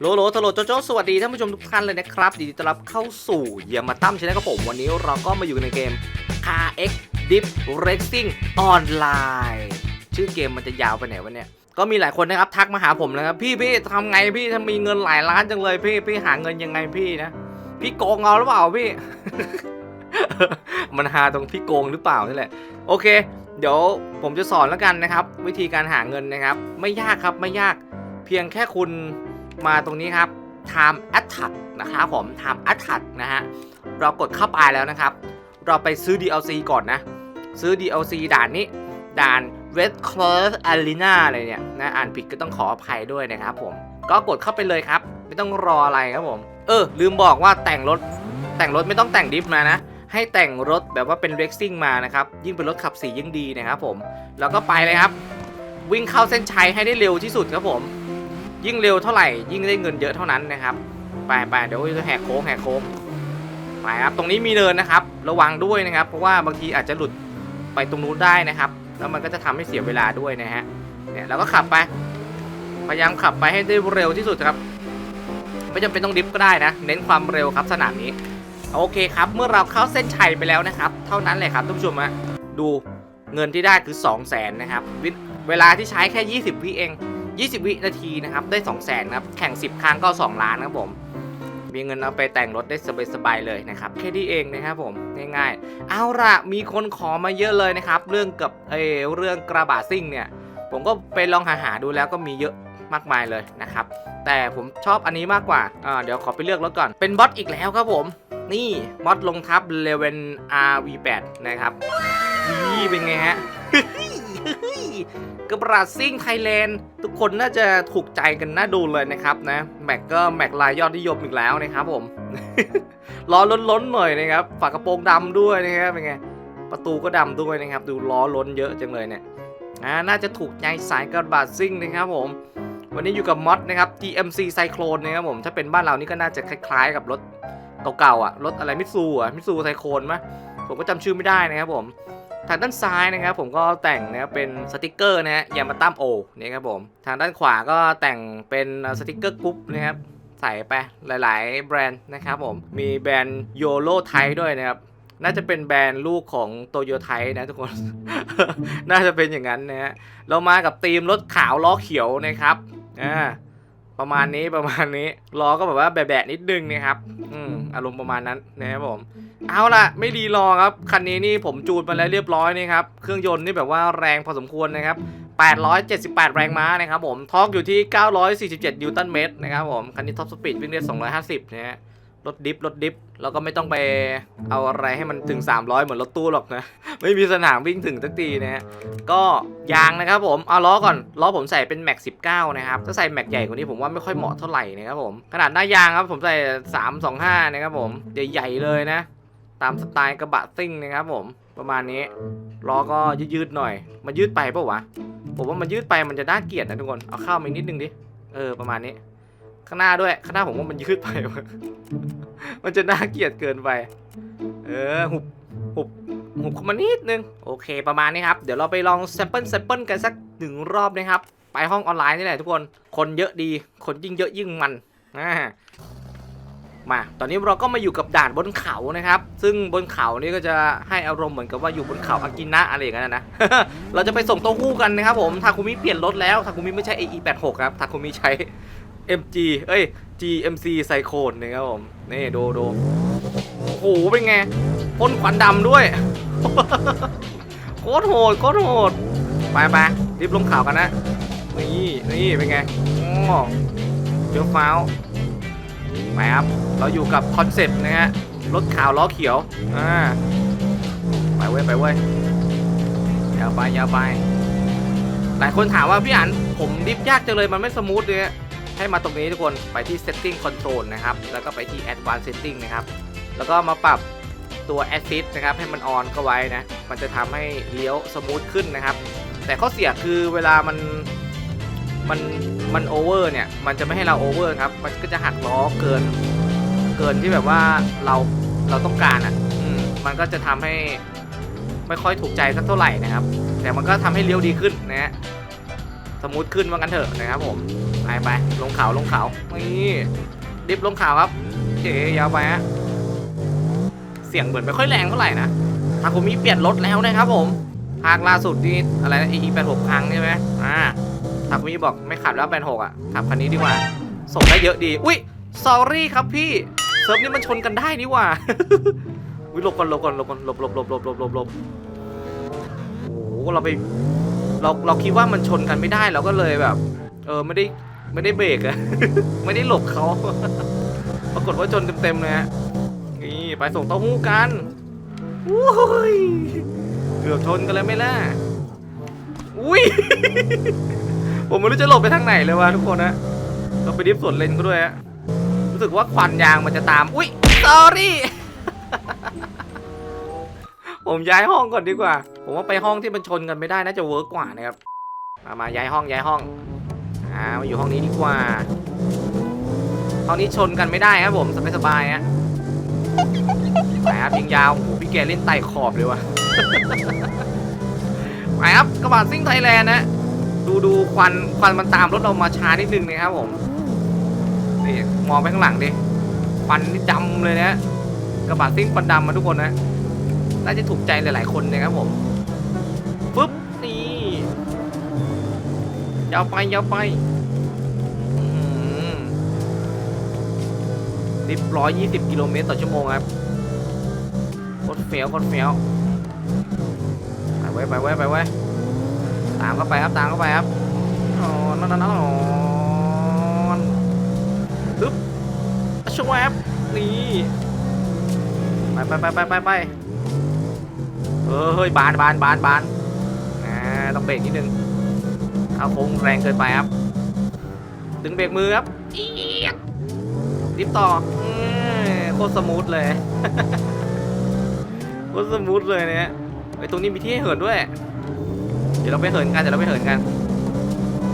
โลโลทโลโจโจสวัสดีท่านผู้ชมทุกท่านเลยนะครับยินดีต้อนรับเข้าสู่เยามาตั้มชนะครับผมวันนี้เราก็มาอยู่ในเกม RX Dip Racing Online ชื่อเกมมันจะยาวไปไหนวะเนี่ยก็มีหลายคนนะครับทักมาหาผมนะครับพี่พี่ทำไงพี่ถ้ามีเงินหลายล้านจังเลยพี่พี่หาเงินยังไงพี่นะ พี่โกงเอาหรือเปล่าพี่ มันหาตรงพี่โกงหรือเปล่านี่แหละ โอเค เดี๋ยวผมจะสอนแล้วกันนะครับ วิธีการหาเงินนะครับ ไม่ยากครับไม่ยาก เพียงแค่คุณ มาตรงนี้ครับ time attack นะครับผม time attack นะฮะ เรากดเข้าไปแล้วนะครับ เราไปซื้อ DLC ก่อนนะ ซื้อ DLC ด่านนี้ ด่าน Red Cloth Arena อะไรเนี่ยนะอ่านผิดก็ต้องขออภัยด้วยนะครับผม ก็กดเข้าไปเลยครับ ไม่ต้องรออะไรครับผม เออ ลืมบอกว่าแต่งรถ แต่งรถไม่ต้องแต่งดิฟมานะให้แต่งรถแบบว่าเป็น racing มานะครับ ยิ่งเป็นรถขับสียิ่งดีนะครับผม แล้วก็ไปเลยครับ วิ่งเข้าเส้นชัยให้ได้เร็วที่สุดครับผม ยิ่งเร็วเท่าไหร่ ยิ่งได้เงินเยอะเท่านั้นนะครับ ไปไปเดี๋ยวจะแหกโค้งแหกโค้งไปครับตรงนี้มีเนินนะครับ ระวังด้วยนะครับ เพราะว่าบางทีอาจจะหลุดไปตรงนู้นได้นะครับ แล้วมันก็จะทำให้เสียเวลาด้วยนะฮะเนี่ยเราก็ขับไป พยายามขับไปให้ได้เร็วที่สุดครับ ไม่จำเป็นต้องดิฟก็ได้นะ เน้นความเร็วครับสนามนี้โอเคครับ เมื่อเราเข้าเส้นชัยไปแล้วนะครับ เท่านั้นเลยครับท่านผู้ชมฮะดูเงินที่ได้คือ 2 0 0แสนนะครับวิเวลาที่ใช้แค่ 20วิเอง 20 วินาทีนะครับ ได้ 2 0 0แสนครับ แข่ง 10 ครั้งก็ 2 ล้านครับผม มีเงินเอาไปแต่งรถได้สบายๆเลยนะครับ แค่นี้เองนะครับผม ง่ายๆ เอาล่ะ มีคนขอมาเยอะเลยนะครับ เรื่องกับเออเรื่องกระบะซิ่งเนี่ย ผมก็ไปลองหาหาดูแล้วก็มีเยอะมากมายเลยนะครับ แต่ผมชอบอันนี้มากกว่าอ่าเดี๋ยวขอไปเลือกรถก่อน เป็นบอสอีกแล้วครับผม นี่มอดลงทับเลเวน RV8 นะครับนี่เป็นไงฮะ กระบะซิ่งไทยแลนด์ทุกคนน่าจะถูกใจกันน่าดูเลยนะครับนะแม็กก็แม็กลายยอดนิยมอีกแล้วนะครับผมล้อล้นๆหน่อยนะครับฝากระโปรงดำด้วยนะครับเป็นไงประตูก็ดำด้วยนะครับ ดูล้อล้นเยอะจังเลยเนี่ยอ่าน่าจะถูกใจสายกระบะซิ่งนะครับผมวันนี้อยู่กับมอดนะครับ GMC Cyclone นะครับผมถ้าเป็นบ้านเรานี่ก็น่าจะคล้ายๆ กับรถเก่าๆอะรถอะไรมิตซูอะมิตซูไซโคลนมะผมก็จำชื่อไม่ได้นะครับผม ทางด้านซ้ายนะครับผมก็แต่งนะครับเป็นสติกเกอร์นะฮะยามาตั้มโอนี่ครับผมทางด้านขวาก็แต่งเป็นสติกเกอร์กรุ๊ปนะครับใส่ไปหลาย ๆ แบรนด์นะครับผมมีแบรนด์โยโ o ไทยด้วยนะครับน่าจะเป็นแบรนด์ลูกของโตโยไทนะทุกคน น่าจะเป็นอย่างนั้นนะฮะ เรามากับธีมรถขาวล้อเขียวนะครับ อ่า ประมาณนี้ประมาณนี้ ล้อก็แบบว่าแบะๆนิดนึงนะครับ อืมอารมณ์ประมาณนั้นนะครับผม เอาล่ะ ไม่ดีรอครับ คันนี้นี่ผมจูนมาแล้วเรียบร้อยนี่ครับ เครื่องยนต์นี่แบบว่าแรงพอสมควรนะครับ 878 แรงม้านะครับผม ทอร์กอยู่ที่ 947 นิวตันเมตรนะครับผม คันนี้ท็อปสปีดวิ่งได้ 250 นะฮะ รถดิฟรถดิฟ แล้วก็ไม่ต้องไปเอาอะไรให้มันถึง 300 เหมือนรถตู้หรอกนะ ไม่มีสนามวิ่งถึงสักทีนะฮะ ก็ยางนะครับผม เอาล้อก่อน ล้อผมใส่เป็นแม็ก19 นะครับ ถ้าใส่แม็กใหญ่กว่านี้ผมว่าไม่ค่อยเหมาะเท่าไหร่นะครับผม ขนาดหน้ายางครับผมใส่ 325 นะครับผม ใหญ่ๆเลยนะ ตามสไตล์กระบะซิ่งนะครับผมประมาณนี้ล้อก็ยืดๆหน่อย มันยืดไปปะวะผมว่ามันยืดไปมันจะน่าเกลียดนะทุกคนเอาเข้ามานิดนึงดิเออประมาณนี้ ข้างหน้าด้วยข้างหน้าผมว่ามันยืดไปวะมันจะน่าเกลียดเกินไป เออหุบหุบหุบเข้ามานิดนึงโอเค ประมาณนี้ครับเดี๋ยวเราไปลองแซมเปิลแซมเปิลกันสักหนึ่งรอบนะครับไปห้องออนไลน์นี่แหละทุกคนคนเยอะดีคนยิ่งเยอะยิ่งมันอ่า มา ตอนนี้เราก็มาอยู่กับด่านบนเขานะครับ ซึ่งบนเขานี่ก็จะให้อารมณ์เหมือนกับว่าอยู่บนเขาอากินะอะไรอย่างนั้นนะ เราจะไปส่งเต้าหู้กันนะครับผมทาคุมิเปลี่ยนรถแล้วทาคุมิไม่ใช่ AE86 ครับทาคุมิใช้ MG เอ้ย GMC Cyclone นะครับผม นี่ดูดูโอ้โหเป็นไงพ่นควันดำด้วย โคตรโหดโคตรโหด ไปไปรีบลงข่าวกันนะ นี่นี่เป็นไงอ๋อเฟี้ยวฟ้าว ไปครับ เราอยู่กับคอนเซ็ปต์นะฮะ รถขาวล้อเขียว อ่า ไปเว้ยไปเว้ยยาวไปยาวไป หลายคนถามว่าพี่อันผมดิฟยากจังเลยมันไม่สมูทเลยให้มาตรงนี้ทุกคนไปที่ setting control นะครับ แล้วก็ไปที่ advanced setting นะครับ แล้วก็มาปรับตัว assist นะครับ ให้มันออนก็ไว้นะ มันจะทำให้เลี้ยวสมูทขึ้นนะครับ แต่ข้อเสียคือเวลามัน มันมันโอเวอร์เนี่ย มันจะไม่ให้เราโอเวอร์ครับ มันก็จะหักล้อเกิน เกินที่แบบว่าเราเราต้องการอะมมันก็จะทำให้ไม่ค่อยถูกใจสักเท่าไหร่นะครับ แต่มันก็ทำให้เลี้ยวดีขึ้นนะฮะสมูทขึ้นว่างั้นเถอะนะครับผมไปไปลงเขาลงเขานี่ดิฟลงเขาครับเจ๋ยาวไปฮะเสียงเหมือนไม่ค่อยแรงเท่าไหร่นะทาคุมิเปลี่ยนรถแล้วนะครับผมภาคล่าสุดนี่อะไรนะ e 8 6ครั้งใช่ไหมอ่า ทาคุมิบอกไม่ขับแล้ว8 6อะขับคันนี้ดีกว่า ส่งได้เยอะดี อุ้ย s อรี่ครับพี่เซิร์ฟนี้มันชนกันได้นี่ว่าอุ้ยหลบก่อนหลบก่อนหลบก่อนหลบหลบหลบหลบหลบหลบหลบโอ้โหเราไปเราเราคิดว่ามันชนกันไม่ได้เราก็เลยแบบ เออไม่ได้ไม่ได้เบรกอะไม่ได้หลบเขาปรากฏว่าชนเต็มๆเลยฮะนี่ไปส่งเต้าหู้กันโอ้ยเกือบชนกันแล้วไม่ล่ะอุ้ย ผมไม่รู้จะหลบไปทางไหนเลยวะทุกคนนะเราไปดิฟสวนเลนก็ด้วยฮะรู้สึกว่าควันยางมันจะตาม อุ้ย sorry ผมย้ายห้องก่อนดีกว่า ผมว่าไปห้องที่มันชนกันไม่ได้น่าจะเวิร์กกว่านะครับ มามาย้ายห้องย้ายห้อง อ่า มาอยู่ห้องนี้ดีกว่า ห้องนี้ชนกันไม่ได้ครับผมสบายสบายฮะไปครับยิงยาว โอ้โหพี่แกเล่นไต่ขอบเลยว่ะไปครับกระบะซิ่งไทยแลนด์นะ ดูดูควันควันมันตามรถเรามาช้านิดนึงนะครับผมนี่มองไปข้างหลังดิควันนี่ดำเลยนะกระบะซิ่งควันดำมาทุกคนนะน่าจะถูกใจหลาย ๆ คนนะครับผมปึ๊บนี่ยาวไปยาวไปอื้อหือดิฟร้อยยี่สิบกิโลเมตรต่อชั่วโมงครับโคตรเฟี้ยวโคตรเฟี้ยวไปไว้ไปไว้ไปไว้ ตามเข้าไปครับตามเข้าไปครับอ๋อนั่นนั่นนั่นอ๋อปึ๊บอะชวบนี่ไปไปไปไปไปไปเฮ้ยบานบานบานบานอ่าต้องเบรกนิดนึงเอาโค้งแรงเกินไปครับดึงเบรกมือครับเอี๊ยดดิฟต่อโคตรสมูทเลยโคตรสมูทเลยเนี่ยไอตรงนี้มีที่ให้เหินด้วย เดี๋ยวเราไปเหินกันเดี๋ยวเราไปเหินกัน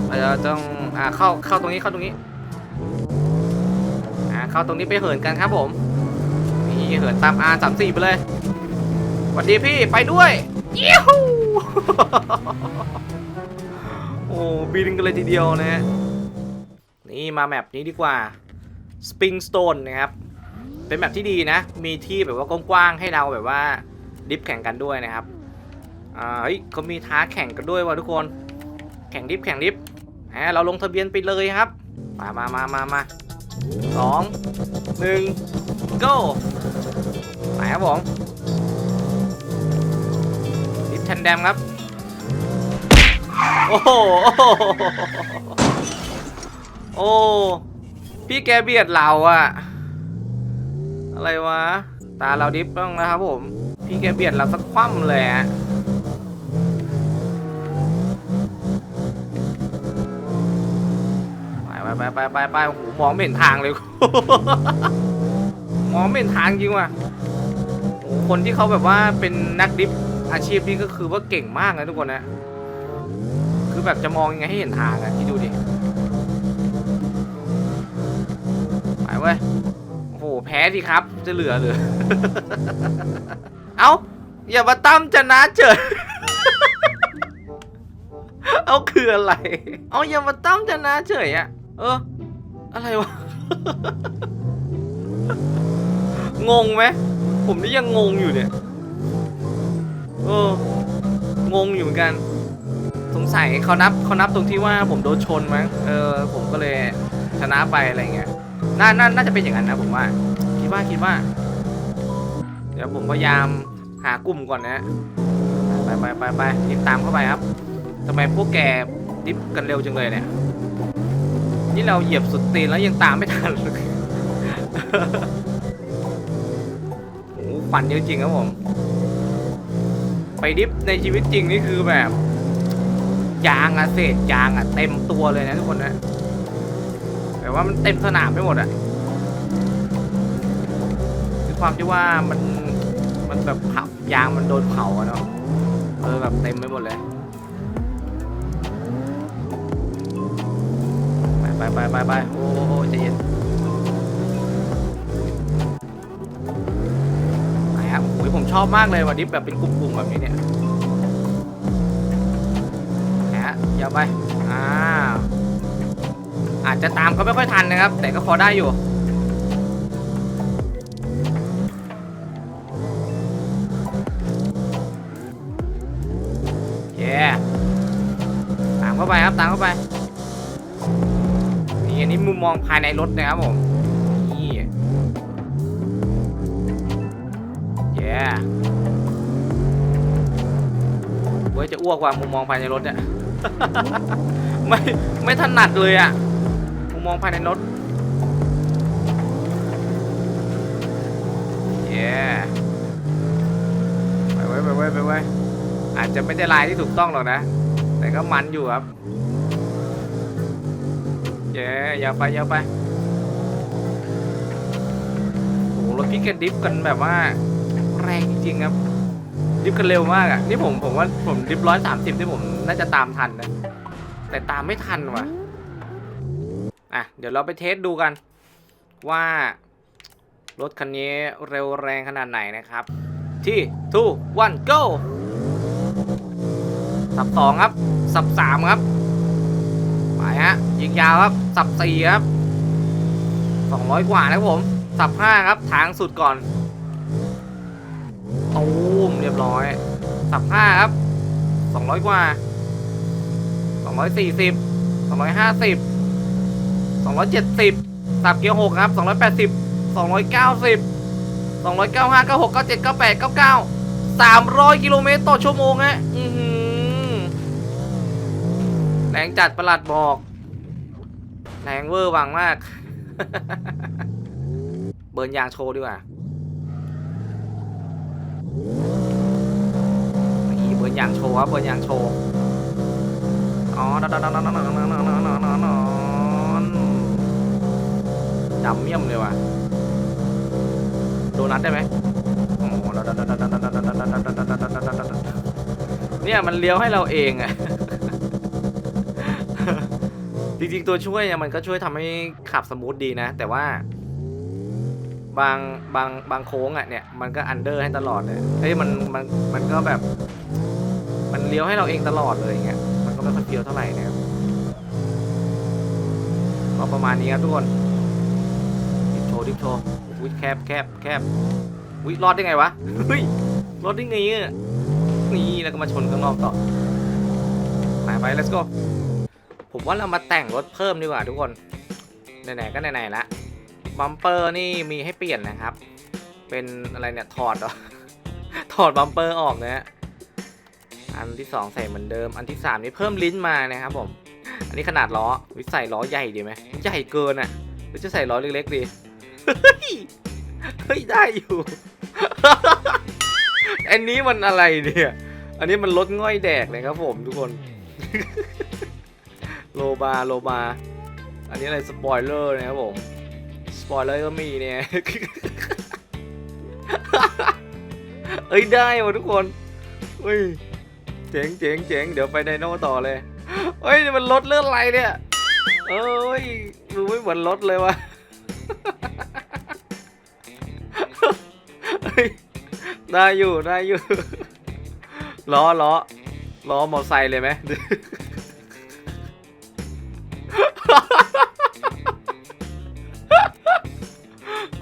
เราจะต้องอ่าเข้าเข้าตรงนี้เข้าตรงนี้อ่าเข้าตรงนี้ไปเหินกันครับผมนี่เหินตามอาสามสี่ไปเลยสวัสดีพี่ไปด้วยยิ้วโอ้บินกันเลยทีเดียวนะนี่มาแมปนี้ดีกว่า Spring Stone นะครับเป็นแมปที่ดีนะ มีที่แบบว่ากว้างๆให้เราแบบว่าดิฟแข่งกันด้วยนะครับ อ่าเฮ้ยเขามีท้าแข่งกันด้วยว่ะทุกคน แข่งดิฟแข่งดิฟอ่าเราลงทะเบียนไปเลยครับ มามามามามาสองหนึ่ง go ไปครับผมดิฟแทนแดมครับ โอ้โห โอ้ พี่แกเบียดเราอะอะไรวะ ตาเราดิฟบ้างนะครับผม พี่แกเบียดเราสักคว่ำเลยอะ ไปไปไปไปไปโอ้โหมองไม่เห็นทางเลย มองไม่เห็นทางจริงว่ะโอ้คนที่เขาแบบว่าเป็นนักดิฟอาชีพนี่ก็คือว่าเก่งมากนะทุกคนนะ คือแบบจะมองยังไงให้เห็นทางอะที่ดูดิ ไปเว้ย โอ้โห แพ้ดิครับ จะเหลือเหรือ เอ้า อย่ามาตั้มจะนะเจิดเอาคืออะไร เอาอย่ามาตั้มจะนะเฉยอะเออ อะไรวะ งงไหม ผมนี่ยังงงอยู่เนี่ย เออ งงอยู่เหมือนกัน สงสัยเขานับเขานับตรงที่ว่าผมโดนชนมั้ง เออ ผมก็เลยชนะไปอะไรเงี้ย น่า น่า น่าจะเป็นอย่างนั้นนะผมว่า คิดว่า คิดว่า เดี๋ยวผมพยายามหากลุ่มก่อนนะ ไปไปไปไปติดตามเข้าไปครับทำไมพวกแกดิฟกันเร็วจังเลยเนี่ย นี่เราเหยียบสุดตีนแล้วยังตามไม่ทันเลยโอ้โหควันเยอะจริงครับผม ไปดิฟในชีวิตจริงนี่คือแบบยางอะเศษยางอะเต็มตัวเลยนะทุกคนนะแต่ว่ามันเต็มสนามไปหมดอะคือความที่ว่ามันมันแบบเผายางมันโดนเผาอะเนาะเออแบบเต็มไปหมดเลย ไปไปไปไปโอ้โหใจเย็นไปครับโอ้ยผมชอบมากเลยว่ะดิฟแบบเป็นกลุ่มๆแบบนี้เนี่ยนะฮะอย่าไป อ่า อาจจะตามก็ไม่ค่อยทันนะครับ แต่ก็พอได้อยู่ ภายในรถนะครับผม นี่เย้เว้ยจะอ้วกว่ะมุมมองภายในรถเนี่ย ไม่ไม่ถนัดเลยอะมุมมองภายในรถเย้ไปไว้ไปไว้ไปไว้อาจจะไม่ได้ลายที่ถูกต้องหรอกนะ แต่ก็มันอยู่ครับ เย้อย่าไปอย่าไปโอ้โหรถพี่แกดิฟกันแบบว่า แรงจริงๆครับ ดิฟกันเร็วมากอะ นี่ผมผมว่าผมดิฟร้อยสามสิบที่ผมน่าจะตามทันนะ แต่ตามไม่ทันว่ะ อะ เดี๋ยวเราไปเทสดูกัน ว่ารถคันนี้เร็วแรงขนาดไหนนะครับ ที่ two one go สับสองครับ สับสามครับ ฮะ ยิงยาวครับ สับสี่ครับสองร้อยกว่านะครับผม สับห้าครับ ทางสุดก่อนตูมเรียบร้อย สับห้าครับสองร้อยกว่าสองร้อยสี่สิบสองร้อยห้าสิบสองร้อยเจ็ดสิบสับเกียร์หกครับสองร้อยแปดสิบสองร้อยเก้าสิบสองร้อยเก้าห้าเก้าหกเก้าเจ็ดเก้าแปดเก้าเก้าสามร้อยกิโลเมตรต่อชั่วโมงฮะอือหือ แรงจัดประหลัดบอกแรงเวอร์วังมาก เบิร์นยางโชว์ดีกว่าอีเบิร์นยางโชว์ครับเบิร์นยางโชว์อ๋อนอนนอนนอนนอนนอนนอนนอนดำเมี่ยมเลยว่ะโดนัทได้ไหมโอ้เนี่ยมันเลี้ยวให้เราเองอะ จริงๆตัวช่วยเนี่ยมันก็ช่วยทำให้ขับสมูทดีนะ แต่ว่า บางบางบางโค้งอะเนี่ย มันก็อันเดอร์ให้ตลอดเลยเฮ้ยมันมันมันก็แบบ มันเลี้ยวให้เราเองตลอดเลยอย่างเงี้ยมันก็ไม่ค่อยเฟี้ยวเท่าไหร่นะครับก็ประมาณนี้ครับทุกคนดิฟโชว์ดิฟโชว์อุ้ยแคบแคบแคบอุ้ยรอดได้ไงวะเฮ้ยรอดได้ไงอะนี่แล้วก็มาชนข้างนอกต่อไปไป let's go ผมว่าเรามาแต่งรถเพิ่มดีกว่าทุกคนไหนๆก็ไหนๆละบัมเปอร์นี่มีให้เปลี่ยนนะครับ เป็นอะไรเนี่ยถอดหรอ ถอดบัมเปอร์ออกนะฮะอันที่สองใส่เหมือนเดิม อันที่สามนี่เพิ่มลิ้นมานะครับผม อันนี้ขนาดล้อ วิใส่ล้อใหญ่ดีไหมใหญ่เกินอะหรือจะใส่ล้อเล็กๆดีเฮ้ยเฮ้ย ได้อยู่ อันนี้มันอะไรเนี่ย อันนี้มันรถง่อยแดกเลยครับผมทุกคน โลบาโลบา อันนี้อะไรสปอยเลอร์นะครับผม สปอยเลอร์ก็มีเนี่ย เอ้ยได้ว่ะทุกคนเฮ้ยเจ๋งเจ๋งเจ๋งเดี๋ยวไปไดโน่ต่อเลยเฮ้ยมันรถเลื่อนอะไรเนี่ย เอ้ยดูไม่เหมือนรถเลยวะได้อยู่ได้อยู่ล้อล้อล้อมอไซค์เลยไหม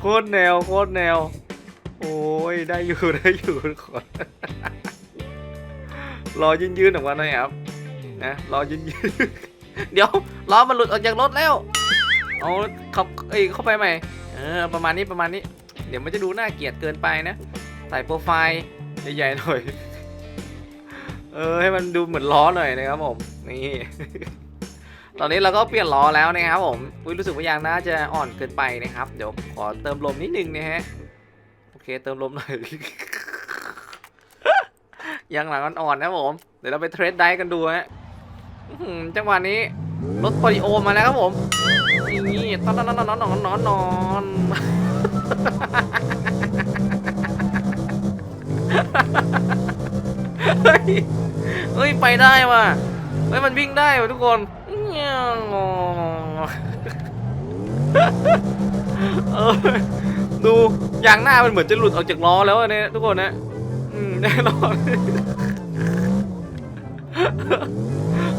โคตรแนวโคตรแนว โอ้ยได้อยู่ได้อยู่ทุกคนรอยืนยืนๆออกมาหน่อยครับนะรอยืนยืนๆเดี๋ยวล้อมันหลุดออกจากรถแล้วเอาขับเอ้ยเข้าไปใหม่เออประมาณนี้ประมาณนี้ เดี๋ยวมันจะดูน่าเกลียดเกินไปนะใส่โปรไฟล์ใหญ่ๆหน่อยเออให้มันดูเหมือนล้อหน่อยนะครับผมนี่ ตอนนี้เราก็เปลี่ยนล้อแล้วนะครับผมอุ๊ยรู้สึกว่ายางน่าจะอ่อนเกินไปนะครับ เดี๋ยวขอเติมลมนิดนึงนะฮะ โอเคเติมลมหน่อย ยางหลังอ่อนๆนะผม เดี๋ยวเราไปเทรดได้กันดูฮะจังหวะนี้รถปอลิโอมาแล้วครับผมนี่ตอนนอนนอนนอนนอนนอนเฮ้ยเฮ้ยไปได้ว่ะเฮ้ยมันวิ่งได้ว่ะทุกคน เงี้ยงออดูยางหน้ามันเหมือนจะหลุดออกจากล้อแล้วอะเนี่ยทุกคนนะแน่นอน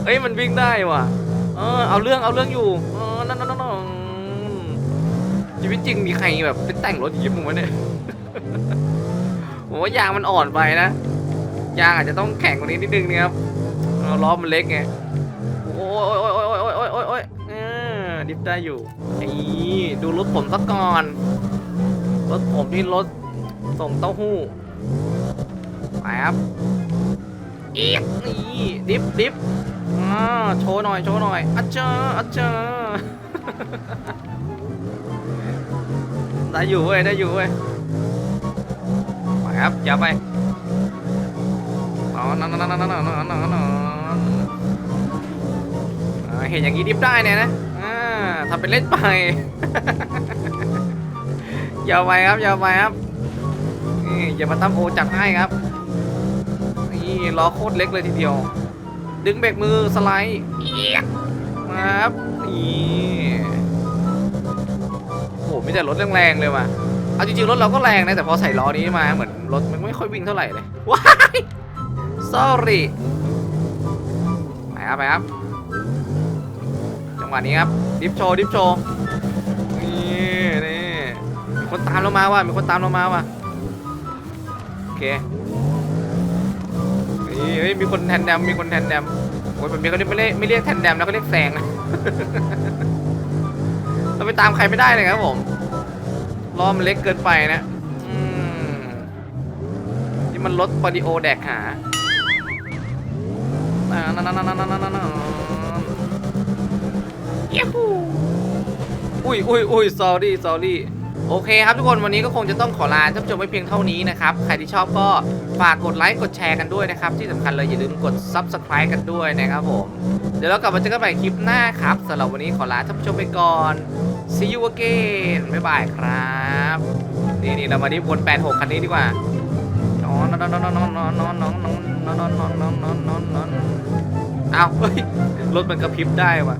เอ้ยมันวิ่งได้ว่ะ เออเอาเรื่องเอาเรื่องอยู่เออนั่นนั่นนั่นชีวิตจริงมีใครแบบไปแต่งรถย่างนี้มั้งวะเนี่ยผมว่ายางมันอ่อนไปนะ ยางอาจจะต้องแข็งกว่านี้นิดนึงนะครับล้อมันเล็กไง โอ้ยโอ้ยโอ้ ดิฟได้อยู่นี่ดูรถผมซะก่อน รถผมนี่รถส่งเต้าหู้ไปครับอีกนี่ดิฟดิฟอ่าโชว์หน่อย โชว์หน่อยอัจเจออัจเจอได้อยู่เว้ย ได้อยู่เว้ยไปครับอย่าไปอ๋อนอนนอนนอนนอนนอนนอนนนอ่าเห็นอย่างนี้ดิฟได้เนี่ยนะ ทำเป็นเล่นไปย่าไปครับย่าไปครับ นี่อย่ามาตั้มโอจัดให้ครับ นี่ล้อโคตรเล็กเลยทีเดียว ดึงเบรกมือสไลด์เอียมาครับ นี่โอ้โหมีแต่รถแรงๆเลยว่ะ เอาจริงๆ รถเราก็แรงนะ แต่พอใส่ล้อนี้มาเหมือนรถมันไม่ค่อยวิ่งเท่าไหร่เลย ว้าย sorry ไปครับไปครับ หวะนี้ครับดิฟโชว์ดิฟโชว์นี่นี่มีคนตามเรามาว่ะมีคนตามเรามาว่ะโอเคนี่เฮ้ยมีคนแทนแดมมีคนแทนแดมโอ้ยแบบนี้เขาเรียกไม่เรียกไม่เรียกแทนแดมแล้วก็เรียกแซงนะเราไปตามใครไม่ได้เลยครับผมล้อมันเล็กเกินไปนะนี่มันรถปาดิโอแดกหาอ่านั่นนั่นนั่นนั่นนั่น นั่นเย้ฮูอุ้ยอุ้ยอุ้ย sorry sorry โอเคครับทุกคนวันนี้ก็คงจะต้องขอลาท่านผู้ชมไว้เพียงเท่านี้นะครับ ใครที่ชอบก็ฝากกดไลค์กดแชร์กันด้วยนะครับ ที่สำคัญเลยอย่าลืมกด subscribe กันด้วยนะครับผมเดี๋ยวเรากลับมาเจอกันใหม่คลิปหน้าครับสำหรับวันนี้ขอลาท่านผู้ชมไปก่อน see you again บ๊ายบายครับนี่นี่เรามาที่บน86 คันนี้ดีกว่านอนนอนนอนนอนนอนนอนนอนนอนนอนนอนนอนนอนนอนนอนนอนอ้าเฮ้ยรถมันกระพริบได้ว่ะ